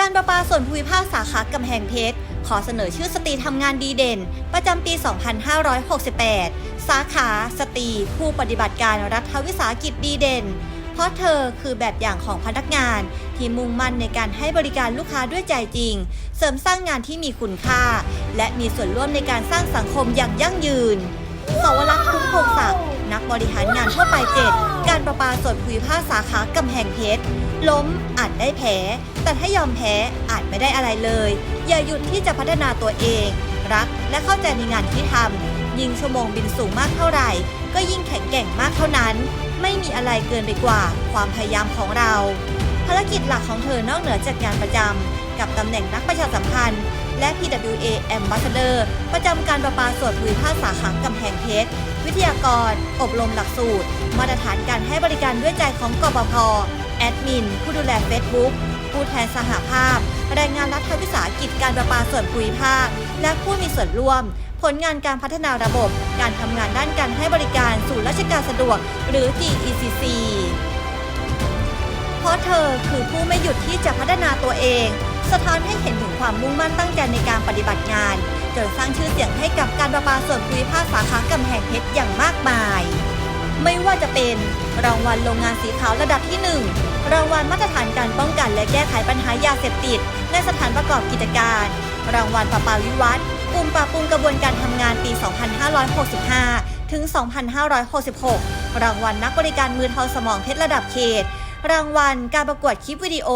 การประปาส่วนภูมิภาคสาขากำแพงเพชร ขอเสนอชื่อสตรีทำงานดีเด่น ประจำปี 2568 สาขาสตรีผู้ปฏิบัติการรัฐวิสาหกิจดีเด่น เพราะเธอคือแบบอย่างของพนักงาน ที่มุ่งมั่นในการให้บริการลูกค้าด้วยใจจริง เสริมสร้างงานที่มีคุณค่า และมีส่วนร่วมในการสร้างสังคมอย่างยั่งยืนสวรักษ์คุ้มพงศักดิ์ กบริหารงานทั่วไปเจ็ดการประปาส่วนภูมิภาคสาขากำแพงเพชรล้มอาจได้แพ้ แต่ถ้ายอมแพ้อาจไม่ได้อะไรเลย อย่าหยุดที่จะพัฒนาตัวเอง รักและเข้าใจในงานที่ทำยิ่งชั่วโมงบินสูงมากเท่าไหร่ ก็ยิ่งแข็งแกร่งมากเท่านั้น ไม่มีอะไรเกินไปกว่าความพยายามของเรา ภารกิจหลักของเธอนอกเหนือจากงานประจำกับตำแหน่งนักประชาสัมพันธ์และ PWA Ambassador ประจำการประปาส่วนภูมิภาคสาขากำแพงเพชร วิทยากร อบรมหลักสูตร มาตรฐานการให้บริการด้วยใจของกปพแอดมิน ผู้ดูแล Facebook ผู้แทนสหภาพ แรงงานรัฐวิสาหกิจการประปาส่วนภูมิภาค และผู้มีส่วนร่วม ผลงานการพัฒนาระบบ การทำงานด้านการให้บริการสู่ราชการสะดวก หรือ GECC เพราะเธอคือผู้ไม่หยุดที่จะพัฒนาตัวเอง สะท้อนให้เห็นถึงความมุ่งมั่นตั้งใจในการปฏิบัติงาน จนสร้างชื่อเสียงให้กับการประปาส่วนภูมิภาคสาขากำแพงเพชรอย่างมากมาย ไม่ว่าจะเป็นรางวัลโรงงานสีขาวระดับที่ 1 รางวัลมาตรฐานการป้องกันและแก้ไขปัญหายาเสพติด ในสถานประกอบกิจการ รางวัลประปาวิวัฒน์กลุ่มปรับปรุงกระบวนการทำงานปี 2565 ถึง 2566 รางวัลนักบริการมือทอสมองเพชรระดับเขต รางวัล การประกวดคลิปวิดีโอ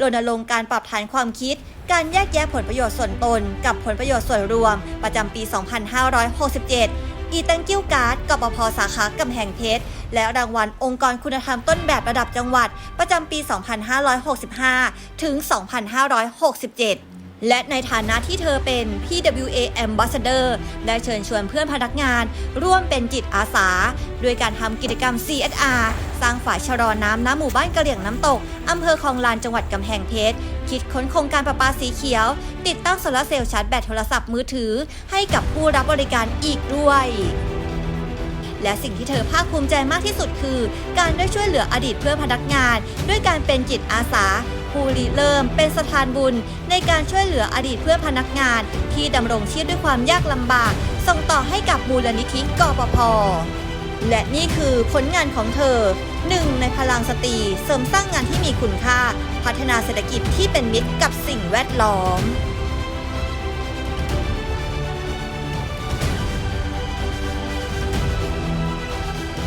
รณรงค์การปรับฐานความคิด การแยกแยะผลประโยชน์ส่วนตน กับผลประโยชน์ส่วนรวม ประจำปี 2567อีตังกิ้วการ์ดกปพสาขากำแพงเพชร และรางวัลองค์กรคุณธรรมต้นแบบระดับจังหวัด ประจำปี 2565 ถึง 2567 และในฐานะที่เธอเป็น PWA Ambassador ได้เชิญชวนเพื่อนพนักงาน ร่วมเป็นจิตอาสา ด้วยการทำกิจกรรม CSR สร้างฝายชะลอน้ำน้ำหมู่บ้านกระเหลี่ยงน้ำตกอำเภอคลองลานจังหวัดกำแพงเพชร คิดค้นโครงการประปาสีเขียว ติดตั้งโซลาร์เซลล์ชาร์จแบตโทรศัพท์มือถือ ให้กับผู้รับบริการอีกด้วยและสิ่งที่เธอภาคภูมิใจมากที่สุดคือ การได้ช่วยเหลืออดีตเพื่อนพนักงาน ด้วยการเป็นจิตอาสา ภูริเริ่มเป็นสถานบุญ ในการช่วยเหลืออดีตเพื่อนพนักงาน ที่ดำรงชีพด้วยความยากลำบาก ส่งต่อให้กับมูลนิธิกปพและนี่คือผลงานของเธอหนึ่งในพลังสตรีเสริมสร้างงานที่มีคุณค่า พัฒนาเศรษฐกิจที่เป็นมิตรกับสิ่งแวดล้อม